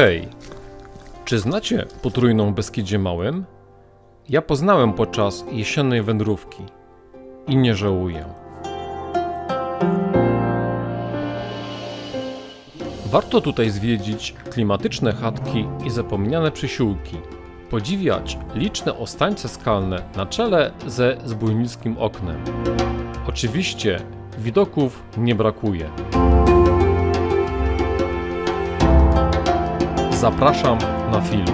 Hej, czy znacie potrójną Beskidzie Małym? Ja poznałem podczas jesiennej wędrówki i nie żałuję. Warto tutaj zwiedzić klimatyczne chatki i zapomniane przysiłki, podziwiać liczne ostańce skalne na czele ze zbójnickim oknem. Oczywiście widoków nie brakuje. Zapraszam na film.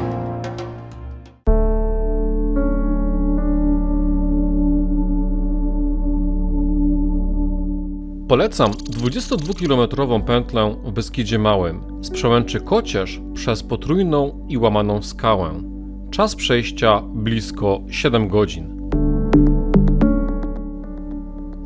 Polecam 22-kilometrową pętlę w Beskidzie Małym z przełęczy Kocierz przez potrójną i łamaną skałę. Czas przejścia blisko 7 godzin.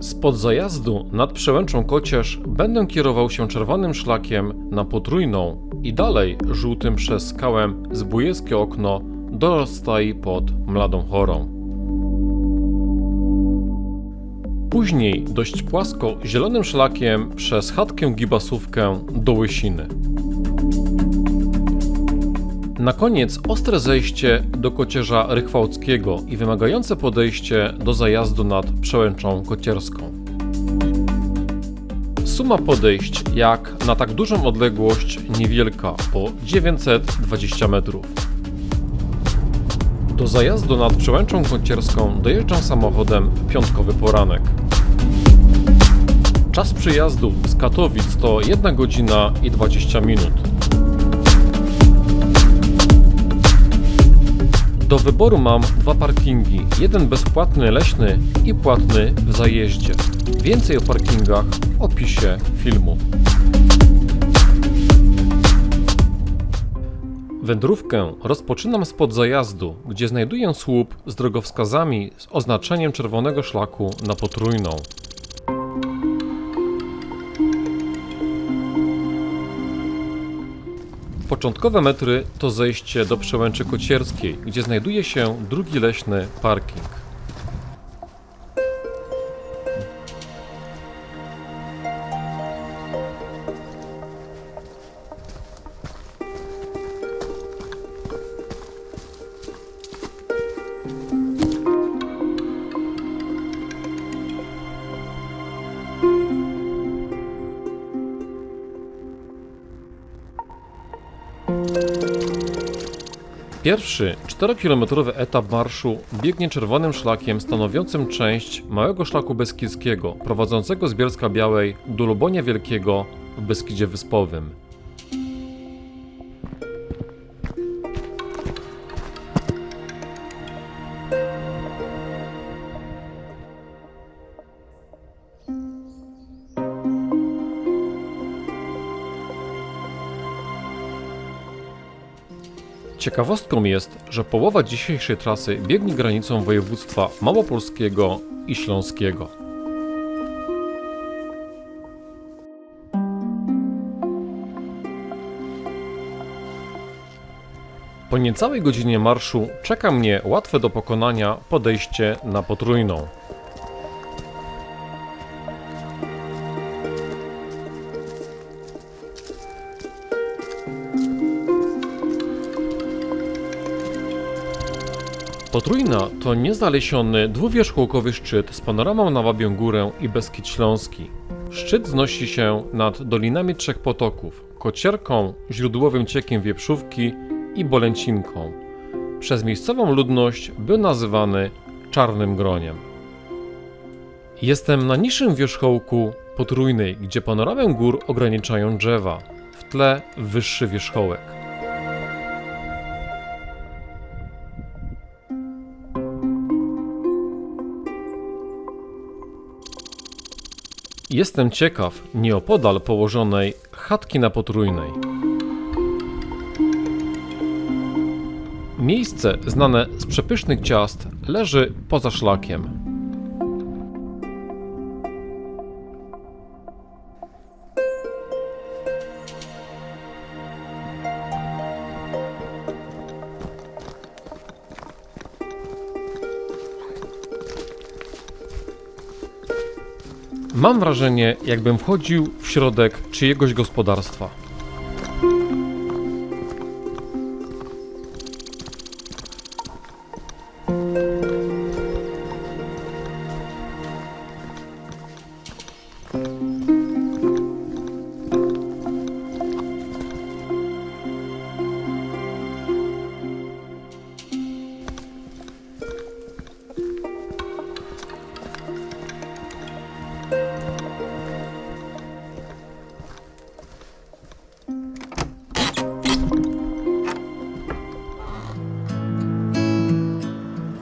Spod zajazdu nad przełęczą Kocierz będę kierował się czerwonym szlakiem na potrójną i dalej żółtym przez skałę Zbójeckie okno do rozstaj pod Mladą Chorą. Później dość płasko zielonym szlakiem przez chatkę Gibasówkę do Łysiny. Na koniec ostre zejście do kocierza Rychwałckiego i wymagające podejście do zajazdu nad przełęczą kocierską. Suma podejść jak na tak dużą odległość niewielka, po 920 metrów. Do zajazdu nad przełęczą kocierską dojeżdżam samochodem w piątkowy poranek. Czas przyjazdu z Katowic to 1 godzina i 20 minut. Do wyboru mam dwa parkingi, jeden bezpłatny leśny i płatny w zajeździe. Więcej o parkingach w opisie filmu. Wędrówkę rozpoczynam spod zajazdu, gdzie znajduję słup z drogowskazami z oznaczeniem czerwonego szlaku na potrójną. Początkowe metry to zejście do przełęczy kocierskiej, gdzie znajduje się drugi leśny parking. Pierwszy 4-kilometrowy etap marszu biegnie czerwonym szlakiem stanowiącym część Małego Szlaku Beskidzkiego prowadzącego z Bielska Białej do Lubonia Wielkiego w Beskidzie Wyspowym. Ciekawostką jest, że połowa dzisiejszej trasy biegnie granicą województwa małopolskiego i śląskiego. Po niecałej godzinie marszu czeka mnie łatwe do pokonania podejście na potrójną. Potrójna to niezalesiony dwuwierzchołkowy szczyt z panoramą na Wabią Górę i Beskid Śląski. Szczyt wznosi się nad dolinami trzech potoków, Kocierką, źródłowym ciekiem Wieprzówki i Bolęcinką. Przez miejscową ludność był nazywany Czarnym Groniem. Jestem na niższym wierzchołku Potrójnej, gdzie panoramę gór ograniczają drzewa, w tle wyższy wierzchołek. Jestem ciekaw nieopodal położonej chatki na potrójnej. Miejsce znane z przepysznych ciast leży poza szlakiem. Mam wrażenie, jakbym wchodził w środek czyjegoś gospodarstwa.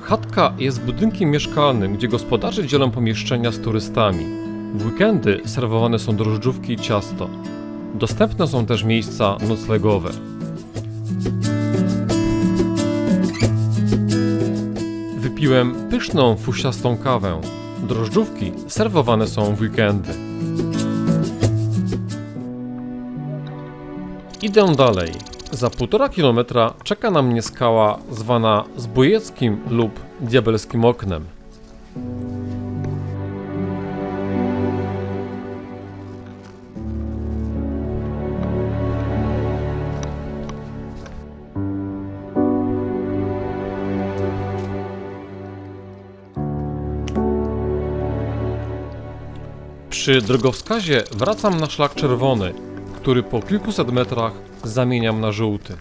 Chatka jest budynkiem mieszkalnym, gdzie gospodarze dzielą pomieszczenia z turystami. W weekendy serwowane są drożdżówki i ciasto. Dostępne są też miejsca noclegowe. Wypiłem pyszną, fusiastą kawę. Drożdżówki serwowane są w weekendy. Idę dalej. Za półtora kilometra czeka na mnie skała zwana Zbójeckim lub Diabelskim Oknem. Przy drogowskazie wracam na szlak czerwony, który po kilkuset metrach zamieniam na żółty.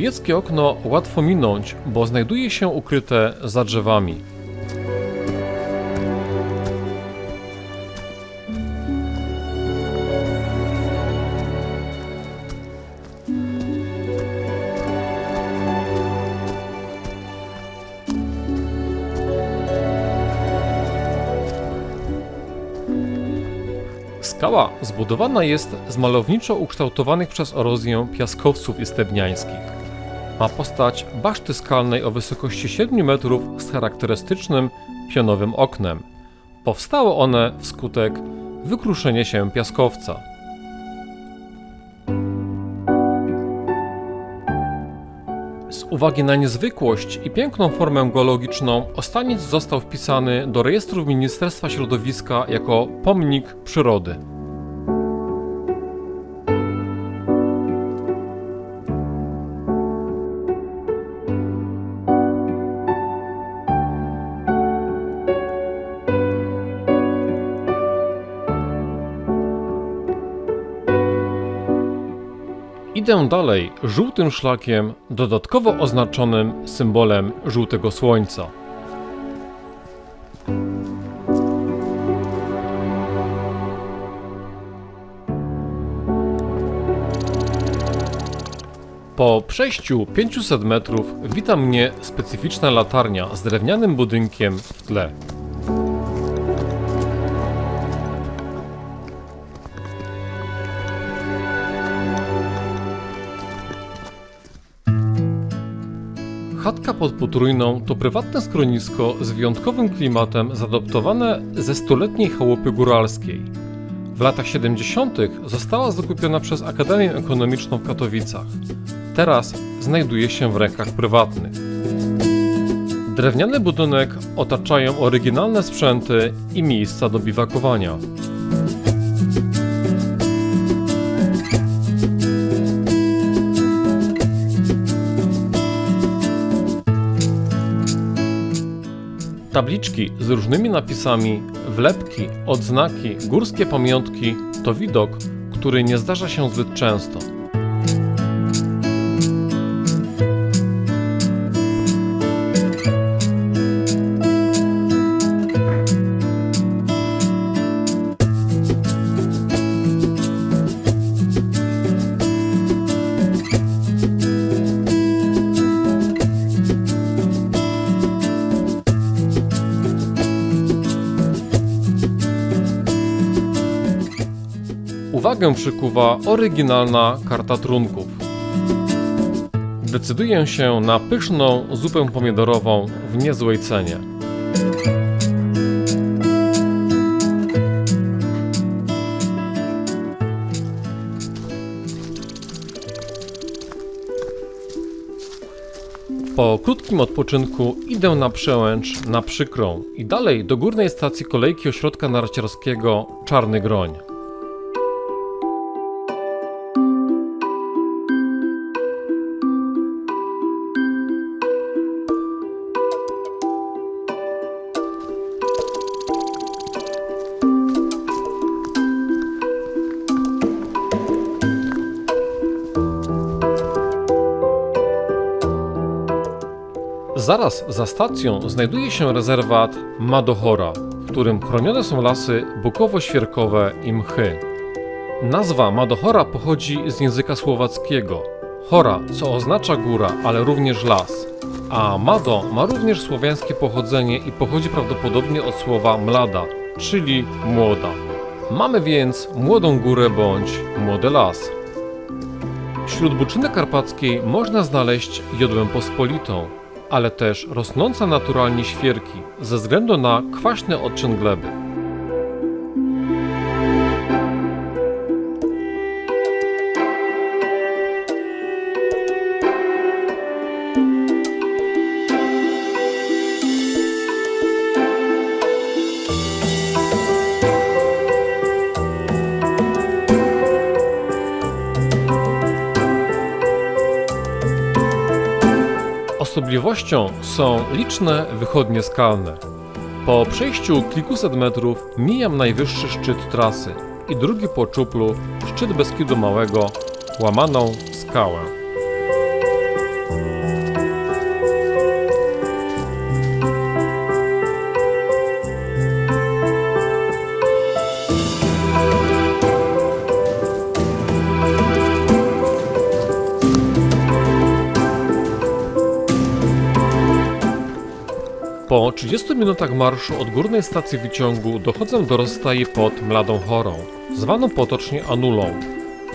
Zbójeckie okno łatwo minąć, bo znajduje się ukryte za drzewami. Skała zbudowana jest z malowniczo ukształtowanych przez erozję piaskowców istebniańskich. Ma postać baszty skalnej o wysokości 7 metrów z charakterystycznym pionowym oknem. Powstało one wskutek wykruszenia się piaskowca. Z uwagi na niezwykłość i piękną formę geologiczną, Ostaniec został wpisany do rejestrów Ministerstwa Środowiska jako pomnik przyrody. Dalej żółtym szlakiem, dodatkowo oznaczonym symbolem żółtego słońca. Po przejściu 500 metrów wita mnie specyficzna latarnia z drewnianym budynkiem w tle. Pod Potrójną to prywatne schronisko z wyjątkowym klimatem zadoptowane ze stuletniej chałupy góralskiej. W latach 70. została zakupiona przez Akademię Ekonomiczną w Katowicach. Teraz znajduje się w rękach prywatnych. Drewniany budynek otaczają oryginalne sprzęty i miejsca do biwakowania. Tabliczki z różnymi napisami, wlepki, odznaki, górskie pamiątki to widok, który nie zdarza się zbyt często. Uwagę przykuwa oryginalna karta trunków. Decyduję się na pyszną zupę pomidorową w niezłej cenie. Po krótkim odpoczynku idę na przełęcz na Przykrą i dalej do górnej stacji kolejki ośrodka narciarskiego Czarny Groń. Zaraz za stacją znajduje się rezerwat Madochora, w którym chronione są lasy bukowo-świerkowe i mchy. Nazwa Madochora pochodzi z języka słowackiego. Hora, co oznacza góra, ale również las. A Mado ma również słowiańskie pochodzenie i pochodzi prawdopodobnie od słowa mlada, czyli młoda. Mamy więc młodą górę bądź młody las. Wśród buczyny karpackiej można znaleźć jodłę pospolitą, ale też rosnące naturalnie świerki ze względu na kwaśny odczyn gleby. Osobliwością są liczne wychodnie skalne. Po przejściu kilkuset metrów mijam najwyższy szczyt trasy i drugi po czuplu szczyt Beskidu Małego, łamaną skałę. 30 minutach marszu od górnej stacji wyciągu dochodzę do rozstaji pod Mladą Chorą, zwaną potocznie Anulą.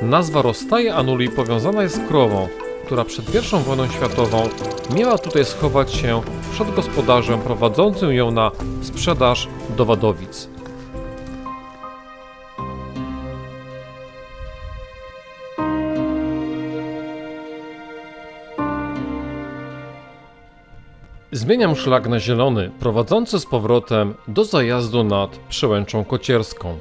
Nazwa rozstaje Anuli powiązana jest z krową, która przed I wojną światową miała tutaj schować się przed gospodarzem prowadzącym ją na sprzedaż do Wadowic. Zmieniam szlak na zielony, prowadzący z powrotem do zajazdu nad Przełęczą Kocierską.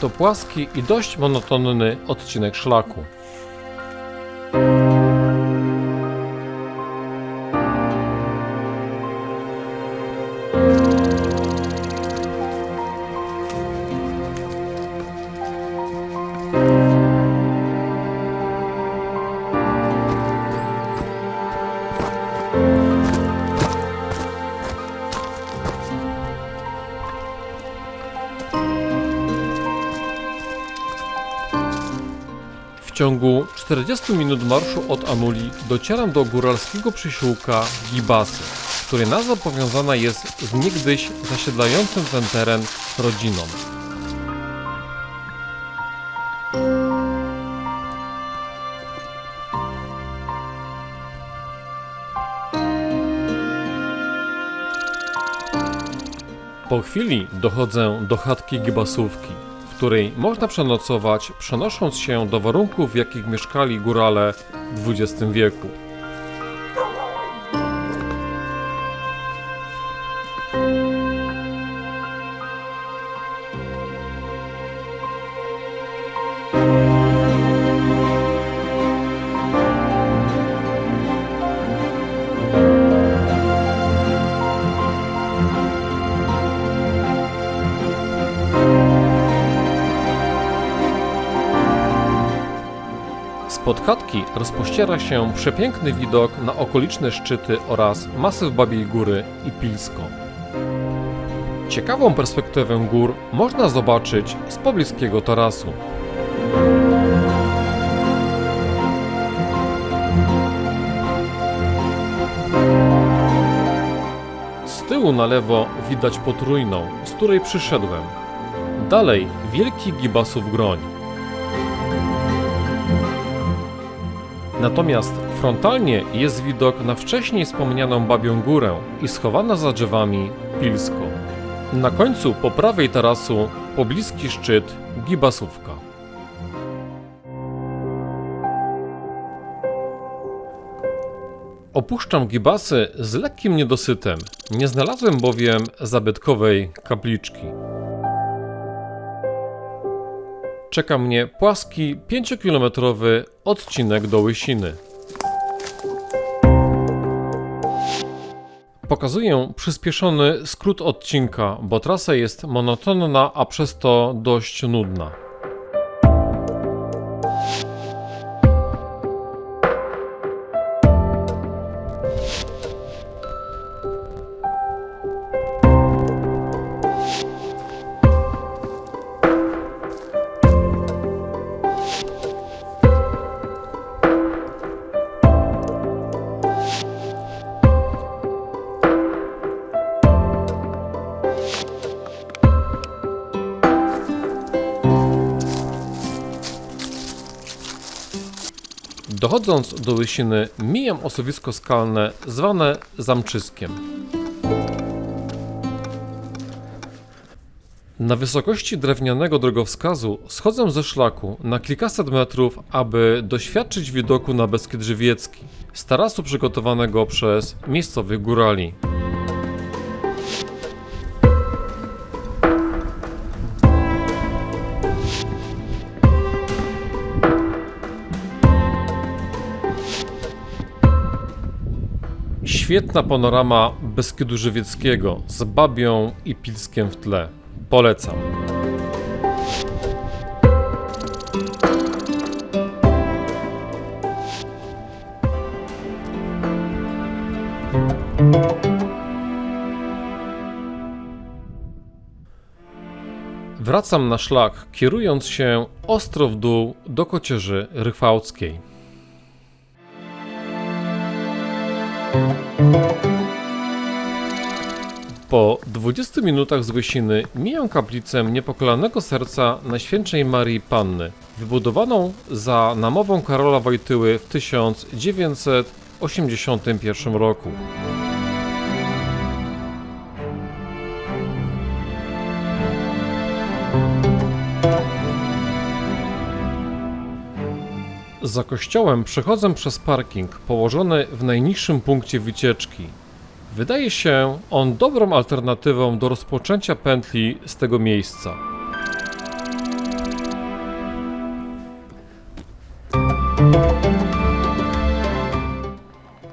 To płaski i dość monotonny odcinek szlaku. Ciągu 40 minut marszu od Anuli docieram do góralskiego przysiłka Gibasy, której nazwa powiązana jest z niegdyś zasiedlającym ten teren rodziną. Po chwili dochodzę do chatki Gibasówki, której można przenocować, przenosząc się do warunków, w jakich mieszkali górale w XX wieku. Spod chatki rozpościera się przepiękny widok na okoliczne szczyty oraz masyw Babiej Góry i Pilsko. Ciekawą perspektywę gór można zobaczyć z pobliskiego tarasu. Z tyłu na lewo widać potrójną, z której przyszedłem. Dalej wielki gibasów groń. Natomiast frontalnie jest widok na wcześniej wspomnianą Babią Górę i schowana za drzewami Pilsko. Na końcu po prawej tarasu pobliski szczyt Gibasówka. Opuszczam Gibasy z lekkim niedosytem. Nie znalazłem bowiem zabytkowej kapliczki. Czeka mnie płaski 5-kilometrowy odcinek do Łysiny. Pokazuję przyspieszony skrót odcinka, bo trasa jest monotonna, a przez to dość nudna. Dochodząc do Łysiny, mijam osuwisko skalne zwane Zamczyskiem. Na wysokości drewnianego drogowskazu schodzę ze szlaku na kilkaset metrów, aby doświadczyć widoku na Beskid Żywiecki, z tarasu przygotowanego przez miejscowych górali. Świetna panorama Beskidu Żywieckiego z Babią i Pilskiem w tle. Polecam. Wracam na szlak, kierując się ostro w dół do Kocierzy Rychwałckiej. Po 20 minutach z Łysiny mijam kaplicę Niepokalanego Serca Najświętszej Marii Panny, wybudowaną za namową Karola Wojtyły w 1981 roku. Za kościołem przechodzę przez parking położony w najniższym punkcie wycieczki. Wydaje się on dobrą alternatywą do rozpoczęcia pętli z tego miejsca.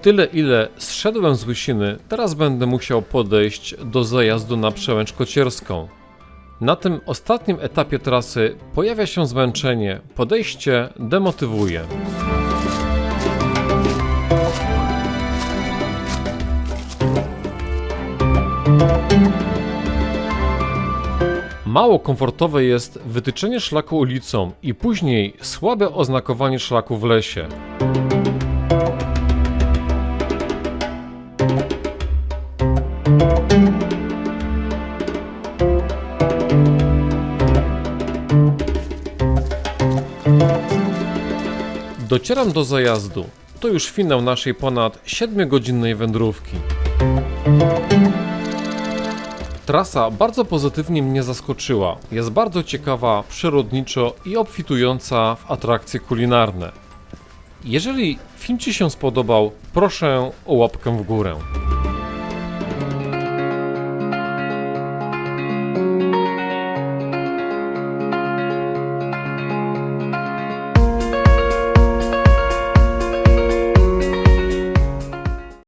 Tyle ile zszedłem z Łysiny, teraz będę musiał podejść do zajazdu na przełęcz kocierską. Na tym ostatnim etapie trasy pojawia się zmęczenie, podejście demotywuje. Mało komfortowe jest wytyczenie szlaku ulicą i później słabe oznakowanie szlaku w lesie. Docieram do zajazdu. To już finał naszej ponad 7-godzinnej wędrówki. Trasa bardzo pozytywnie mnie zaskoczyła. Jest bardzo ciekawa, przyrodniczo i obfitująca w atrakcje kulinarne. Jeżeli film Ci się spodobał, proszę o łapkę w górę.